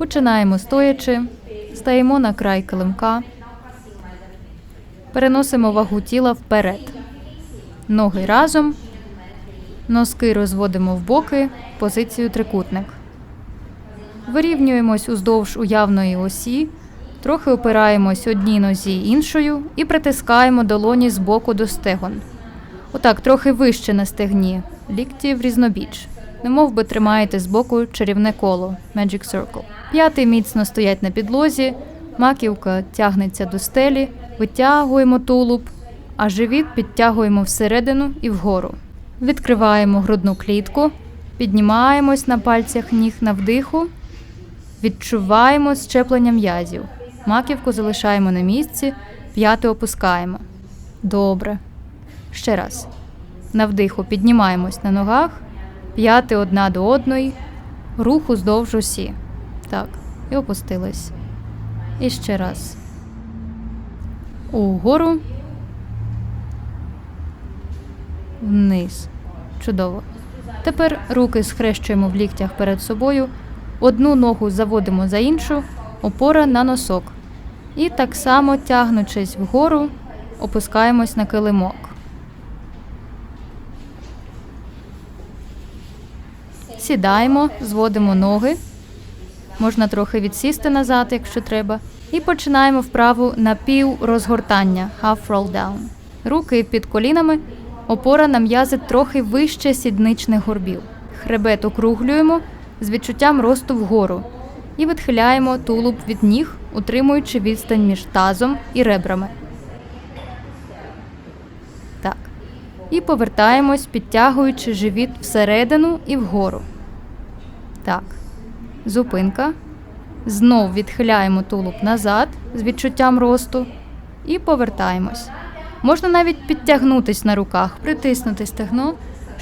Починаємо стоячи, стаємо на край килимка, переносимо вагу тіла вперед. Ноги разом, носки розводимо в боки, позицію трикутник. Вирівнюємось уздовж уявної осі, трохи опираємось одній нозі іншою і притискаємо долоні з боку до стегон. Отак, трохи вище на стегні, лікті в різнобіч. Немов би тримаєте збоку чарівне коло Magic Circle. П'яти міцно стоять на підлозі, маківка тягнеться до стелі, витягуємо тулуб, а живіт підтягуємо всередину і вгору. Відкриваємо грудну клітку, піднімаємось на пальцях ніг на вдиху, відчуваємо щеплення м'язів. Маківку залишаємо на місці, п'яти опускаємо. Добре. Ще раз. На вдиху піднімаємось на ногах, п'яти одна до одної, рух уздовж осі. Так, і опустились. І ще раз. Угору. Вниз. Чудово. Тепер руки схрещуємо в ліктях перед собою, одну ногу заводимо за іншу, опора на носок. І так само, тягнучись вгору, опускаємось на килимок. Сідаємо, зводимо ноги. Можна трохи відсісти назад, якщо треба. І починаємо вправу на пів розгортання half roll down. Руки під колінами, опора на м'язи трохи вище сідничних горбів. Хребет округлюємо з відчуттям росту вгору і відхиляємо тулуб від ніг, утримуючи відстань між тазом і ребрами. Так. І повертаємось, підтягуючи живіт всередину і вгору. Так. Зупинка. Знов відхиляємо тулуб назад з відчуттям росту і повертаємось. Можна навіть підтягнутись на руках, притиснути стегно,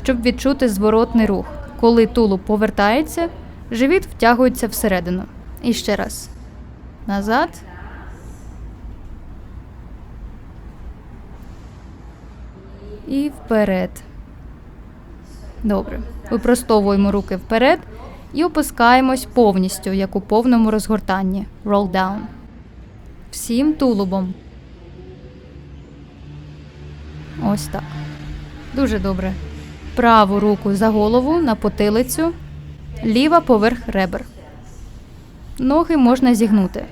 щоб відчути зворотний рух. Коли тулуб повертається, живіт втягується всередину. І ще раз. Назад. І вперед. Добре. Випростовуємо руки вперед і опускаємось повністю, як у повному розгортанні. Roll down. Всім тулубом. Ось так. Дуже добре. Праву руку за голову на потилицю, ліва поверх ребер. Ноги можна зігнути.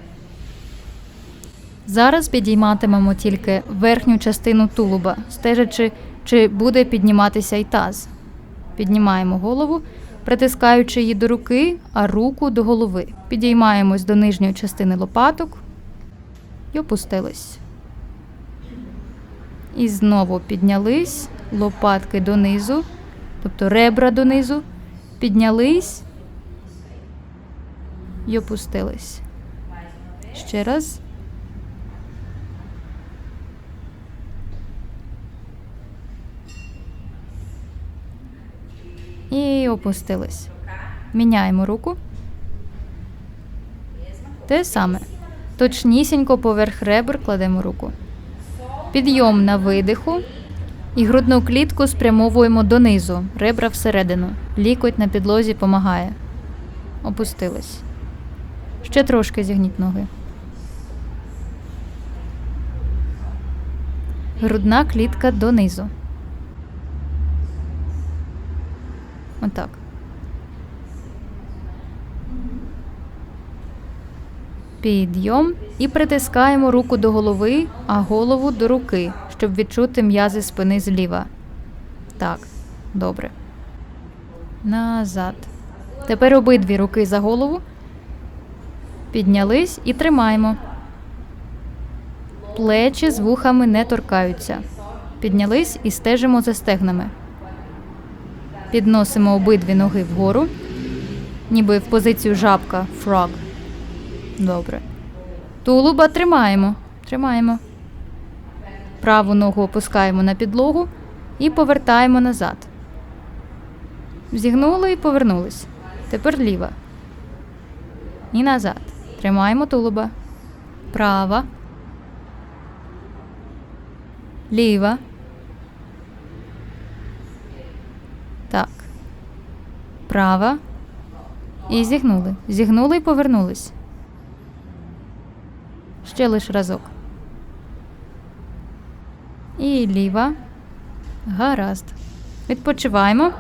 Зараз підійматимемо тільки верхню частину тулуба, стежачи, чи буде підніматися й таз. Піднімаємо голову, притискаючи її до руки, а руку до голови. Підіймаємось до нижньої частини лопаток і опустились. І знову піднялись, лопатки донизу, тобто ребра донизу, піднялись і опустились. Ще раз. І опустились. Міняємо руку. Те саме. Точнісінько поверх ребер кладемо руку. Підйом на видиху. І грудну клітку спрямовуємо донизу, ребра всередину. Лікоть на підлозі помагає. Опустились. Ще трошки зігніть ноги. Грудна клітка донизу. Отак. Підйом і притискаємо руку до голови, а голову до руки, щоб відчути м'язи спини зліва. Так, добре. Назад. Тепер обидві руки за голову. Піднялись і тримаємо. Плечі з вухами не торкаються. Піднялись і стежимо за стегнами. Підносимо обидві ноги вгору, ніби в позицію жабка frog. Добре. Тулуба тримаємо. Тримаємо. Праву ногу опускаємо на підлогу і повертаємо назад. Зігнули і повернулись. Тепер ліва. І назад. Тримаємо тулуба. Права. Ліва. Так. Права. І зігнули. Зігнули і повернулись. Ще лиш разок. І ліва. Гаразд. Відпочиваємо.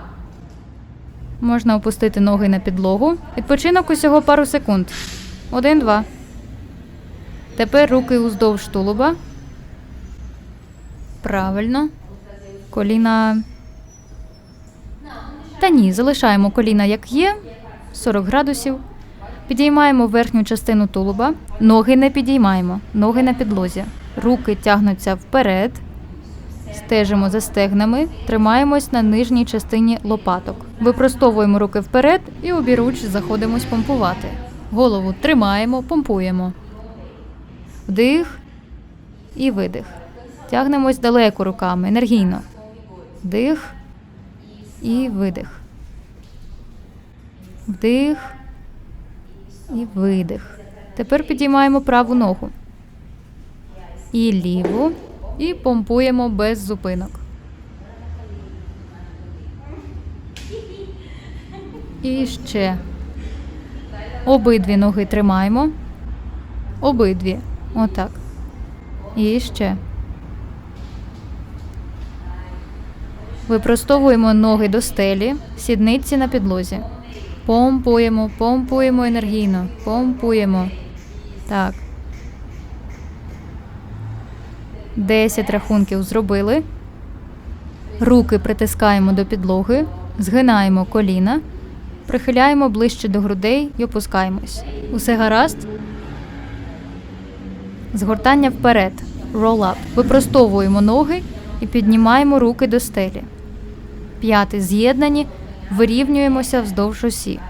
Можна опустити ноги на підлогу. Відпочинок усього пару секунд. Один, два. Тепер руки уздовж тулуба. Правильно. Коліна. Та ні, залишаємо коліна як є. 40 градусів. Підіймаємо верхню частину тулуба. Ноги не підіймаємо. Ноги на підлозі. Руки тягнуться вперед. Стежимо за стегнами, тримаємось на нижній частині лопаток. Випростовуємо руки вперед і обіруч заходимось помпувати. Голову тримаємо, помпуємо. Вдих і видих. Тягнемось далеко руками, енергійно. Вдих і видих. Вдих і видих. Тепер підіймаємо праву ногу. І ліву. І помпуємо без зупинок. І ще. Обидві ноги тримаємо. Обидві. Отак. І ще. Випростовуємо ноги до стелі, сідниці на підлозі. Помпуємо, помпуємо енергійно. Помпуємо. Так. 10 рахунків зробили. Руки притискаємо до підлоги, згинаємо коліна, прихиляємо ближче до грудей і опускаємось. Усе гаразд. Згортання вперед. Roll up. Випростовуємо ноги і піднімаємо руки до стелі. П'яти з'єднані, вирівнюємося вздовж осі.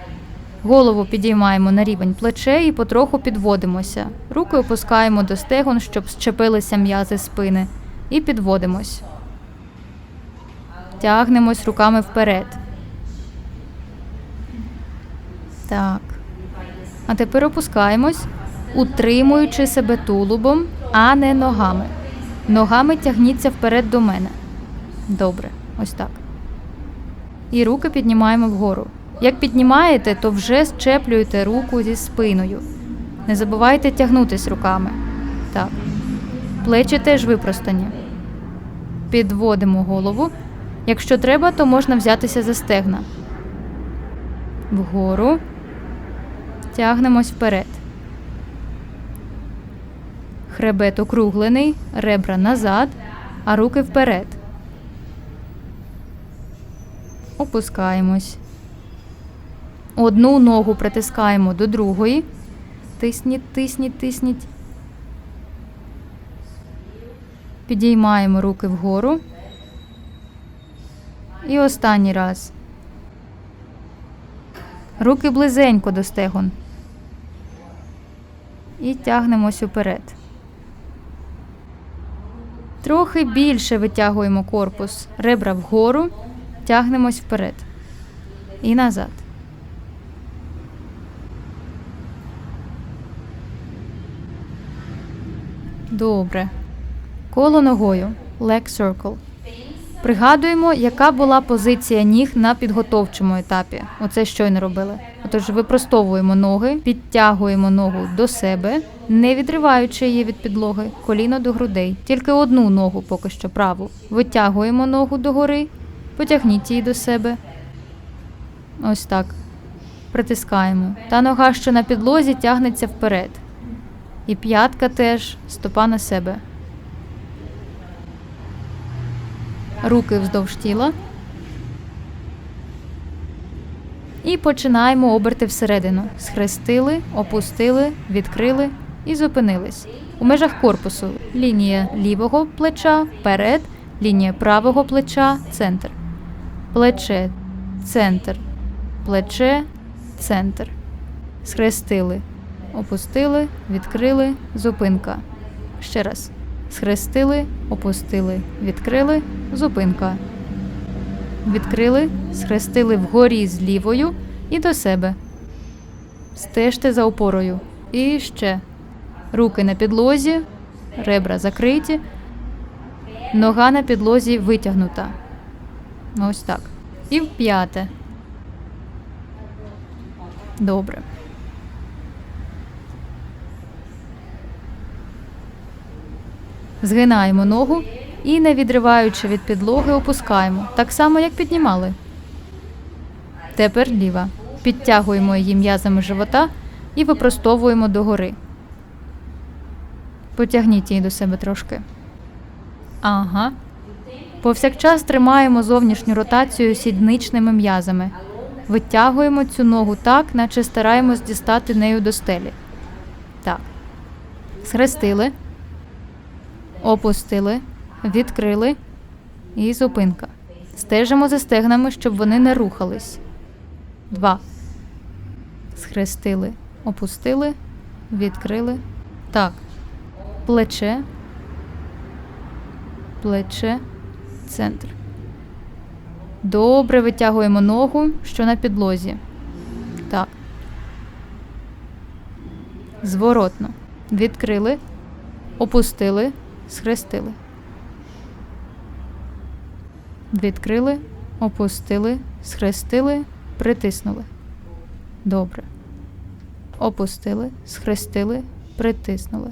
Голову підіймаємо на рівень плече і потроху підводимося. Руки опускаємо до стегон, щоб щепилися м'язи спини, і підводимось. Тягнемось руками вперед. Так. А тепер опускаємось, утримуючи себе тулубом, а не ногами. Ногами тягніться вперед до мене. Добре, ось так. І руки піднімаємо вгору. Як піднімаєте, то вже щеплюєте руку зі спиною. Не забувайте тягнутись руками. Так. Плечі теж випростані. Підводимо голову. Якщо треба, то можна взятися за стегна. Вгору. Тягнемось вперед. Хребет округлений, ребра назад, а руки вперед. Опускаємось. Одну ногу притискаємо до другої. Тисніть, тисніть, тисніть. Підіймаємо руки вгору. І останній раз. Руки близенько до стегон. І тягнемось уперед. Трохи більше витягуємо корпус. Ребра вгору. Тягнемось вперед. І назад. Добре. Коло ногою. Leg circle. Пригадуємо, яка була позиція ніг на підготовчому етапі. Оце щойно робили. Отож, випростовуємо ноги, підтягуємо ногу до себе, не відриваючи її від підлоги, коліно до грудей. Тільки одну ногу, поки що праву. Витягуємо ногу догори, потягніть її до себе. Ось так. Притискаємо. Та нога, що на підлозі, тягнеться вперед. І п'ятка теж, стопа на себе. Руки вздовж тіла. І починаємо оберти всередину. Схрестили, опустили, відкрили і зупинились. У межах корпусу лінія лівого плеча вперед, лінія правого плеча центр. Плече, центр. Плече, центр. Схрестили. Опустили, відкрили, зупинка. Ще раз. Схрестили, опустили, відкрили, зупинка. Відкрили, схрестили вгорі з лівою і до себе. Стежте за опорою. І ще. Руки на підлозі, ребра закриті, нога на підлозі витягнута. Ось так. І в п'яте. Добре. Згинаємо ногу і, не відриваючи від підлоги, опускаємо, так само, як піднімали. Тепер ліва. Підтягуємо її м'язами живота і випростовуємо догори. Потягніть її до себе трошки. Ага. Повсякчас тримаємо зовнішню ротацію сідничними м'язами. Витягуємо цю ногу так, наче стараємось дістати нею до стелі. Так. Схрестили. Опустили. Відкрили. І зупинка. Стежимо за стегнами, щоб вони не рухались. Два. Схрестили. Опустили. Відкрили. Так. Плече. Плече. Центр. Добре витягуємо ногу, що на підлозі. Так. Зворотно. Відкрили. Опустили. Схрестили. Відкрили. Опустили. Схрестили. Притиснули. Добре. Опустили. Схрестили. Притиснули.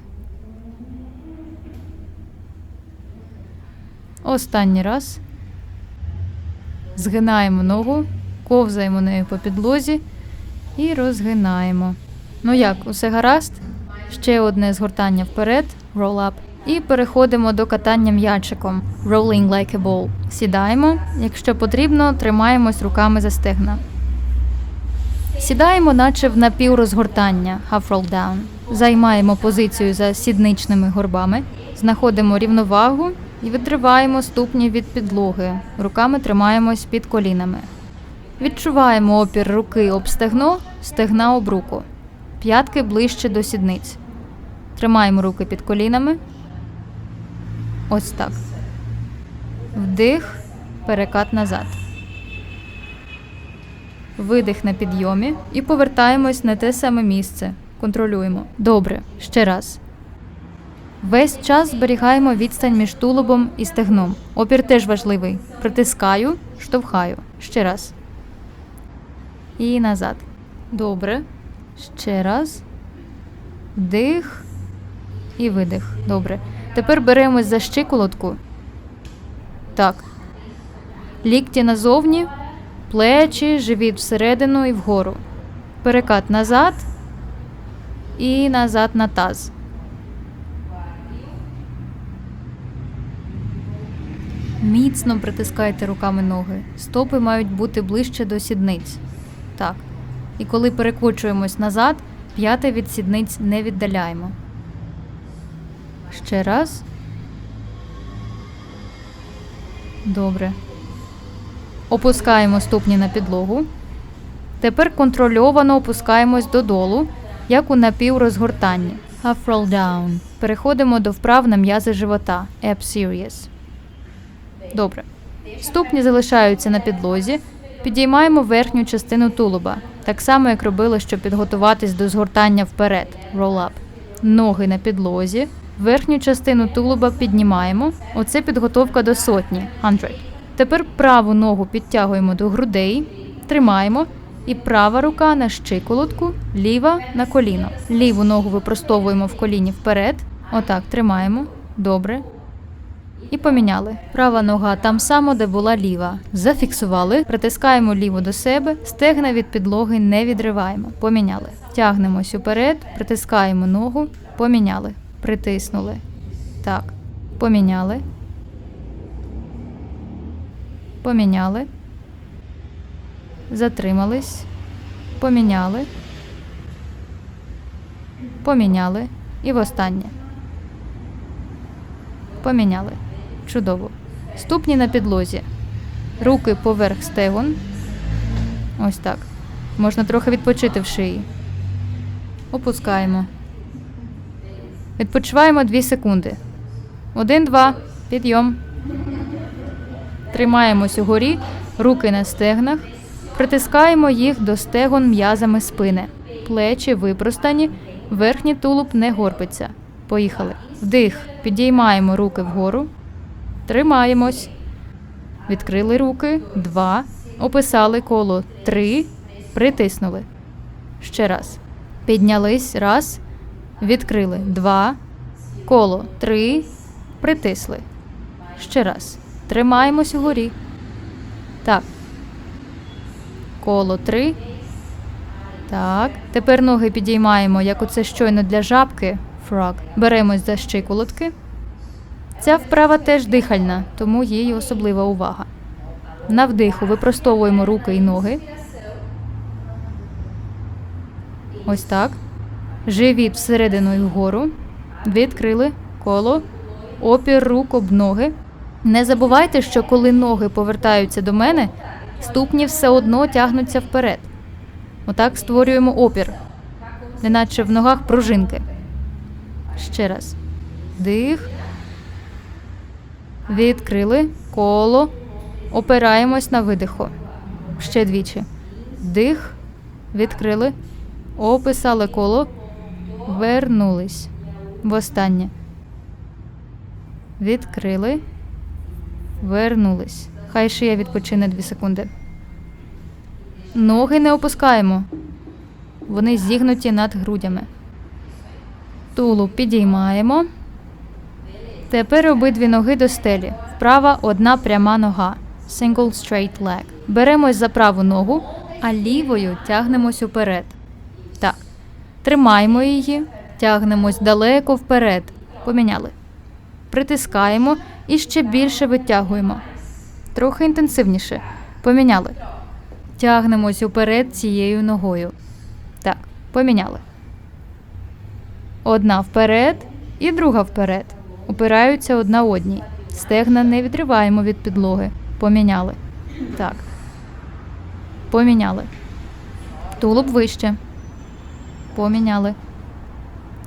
Останній раз. Згинаємо ногу, ковзаємо нею по підлозі і розгинаємо. Ну як, усе гаразд? Ще одне згортання вперед, roll up. І переходимо до катання м'ячиком rolling like a ball. Сідаємо, якщо потрібно, тримаємось руками за стегна. Сідаємо, наче в напіврозгортання half roll down. Займаємо позицію за сідничними горбами, знаходимо рівновагу і відриваємо ступні від підлоги. Руками тримаємось під колінами. Відчуваємо опір руки об стегно, стегна об руку. П'ятки ближче до сідниць. Тримаємо руки під колінами. Ось так. Вдих, перекат назад. Видих на підйомі і повертаємось на те саме місце. Контролюємо. Добре, ще раз. Весь час зберігаємо відстань між тулубом і стегном. Опір теж важливий. Притискаю, штовхаю. Ще раз. І назад. Добре. Ще раз. Вдих і видих. Добре. Тепер беремось за щиколотку. Так. Лікті назовні, плечі, живіт всередину і вгору. Перекат назад і назад на таз. Міцно притискайте руками ноги. Стопи мають бути ближче до сідниць. Так. І коли перекочуємось назад, п'яти від сідниць не віддаляємо. Ще раз. Добре. Опускаємо ступні на підлогу. Тепер контрольовано опускаємось додолу, як у напіврозгортанні. Half roll down. Переходимо до вправ на м'язи живота. Ab serious. Добре. Ступні залишаються на підлозі. Підіймаємо верхню частину тулуба, так само, як робили, щоб підготуватись до згортання вперед. Roll up. Ноги на підлозі. Верхню частину тулуба піднімаємо. Оце підготовка до сотні. 100. Тепер праву ногу підтягуємо до грудей, тримаємо. І права рука на щиколотку, ліва на коліно. Ліву ногу випростовуємо в коліні вперед. Отак, тримаємо. Добре. І поміняли. Права нога там само, де була ліва. Зафіксували, притискаємо ліву до себе, стегна від підлоги не відриваємо. Поміняли. Тягнемось уперед, притискаємо ногу, поміняли. Притиснули. Так. Поміняли. Поміняли. Затримались. Поміняли. Поміняли. І востаннє. Поміняли. Чудово. Ступні на підлозі. Руки поверх стегон. Ось так. Можна трохи відпочити в шиї. Опускаємо. Відпочиваємо 2 секунди. Один, два. Підйом. Тримаємось угорі, руки на стегнах. Притискаємо їх до стегон м'язами спини. Плечі випростані, верхній тулуб не горбиться. Поїхали. Вдих. Підіймаємо руки вгору. Тримаємось. Відкрили руки. Два. Описали коло. Три. Притиснули. Ще раз. Піднялись. Раз. Відкрили. Два. Коло. Три. Притисли. Ще раз. Тримаємось угорі. Так. Коло три. Так. Тепер ноги підіймаємо, як оце щойно для жабки. Frog. Беремось за щиколотки. Ця вправа теж дихальна, тому їй особлива увага. На вдиху випростовуємо руки і ноги. Ось так. Живіт всередину і вгору. Відкрили коло, опір рук об ноги. Не забувайте, що коли ноги повертаються до мене, ступні все одно тягнуться вперед. Отак створюємо опір, неначе в ногах пружинки. Ще раз. Дих. Відкрили коло. Опираємось на видиху. Ще двічі. Дих. Відкрили. Описали коло. Вернулись. Востаннє. Відкрили. Вернулись. Хай шия відпочине 2 секунди. Ноги не опускаємо. Вони зігнуті над грудями. Тулуб підіймаємо. Тепер обидві ноги до стелі. Вправа одна пряма нога. Single straight leg. Беремось за праву ногу, а лівою тягнемось уперед. Так. Тримаємо її, тягнемось далеко вперед. Поміняли. Притискаємо і ще більше витягуємо. Трохи інтенсивніше. Поміняли. Тягнемось уперед цією ногою. Так, поміняли. Одна вперед і друга вперед. Опираються одна одній. Стегна не відриваємо від підлоги. Поміняли. Так. Поміняли. Тулуб вище. Поміняли.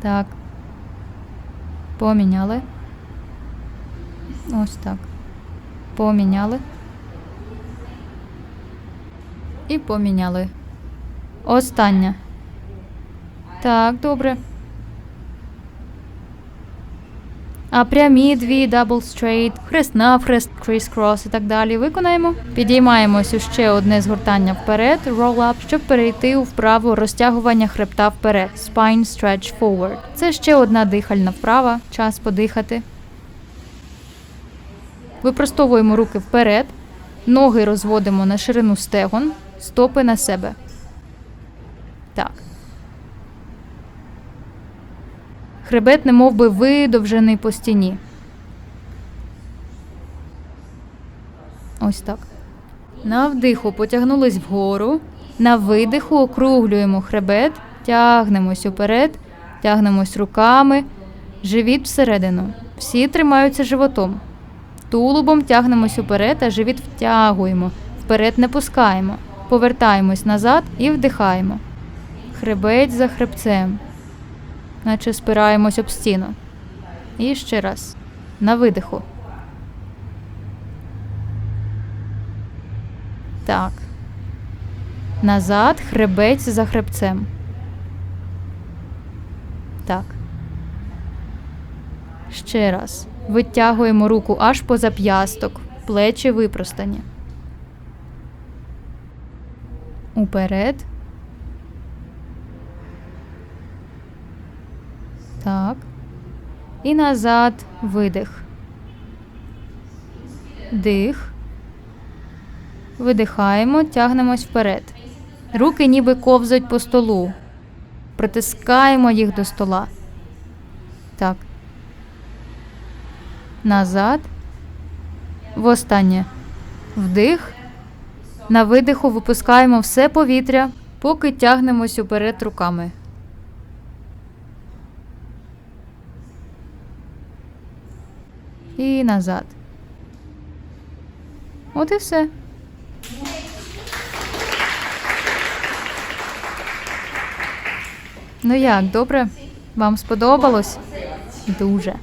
Так. Поміняли. Ось так. Поміняли. І поміняли. Остання. Так, добре. А прямі дві, double straight, хрест навхрест, criss-cross і так далі виконаємо. Підіймаємось у ще одне згортання вперед, roll up, щоб перейти у вправу розтягування хребта вперед, spine stretch forward. Це ще одна дихальна вправа, час подихати. Випростовуємо руки вперед, ноги розводимо на ширину стегон, стопи на себе. Так. Хребет не мов би видовжений по стіні. Ось так. На вдиху потягнулись вгору. На видиху округлюємо хребет, тягнемось уперед, тягнемось руками, живіт всередину. Всі тримаються животом. Тулубом тягнемось уперед, а живіт втягуємо. Вперед не пускаємо. Повертаємось назад і вдихаємо. Хребець за хребцем наче спираємось об стіну. І ще раз. На видиху. Так. Назад хребець за хребцем. Так. Ще раз. Витягуємо руку аж по зап'ясток. Плечі випростані. Уперед. Так. І назад видих. Дих. Видихаємо, тягнемось вперед. Руки ніби ковзають по столу. Притискаємо їх до стола. Так. Назад. Востаннє. Вдих. На видиху випускаємо все повітря, поки тягнемось уперед руками. І назад. От і все. Ну як, добре? Вам сподобалось? Дуже.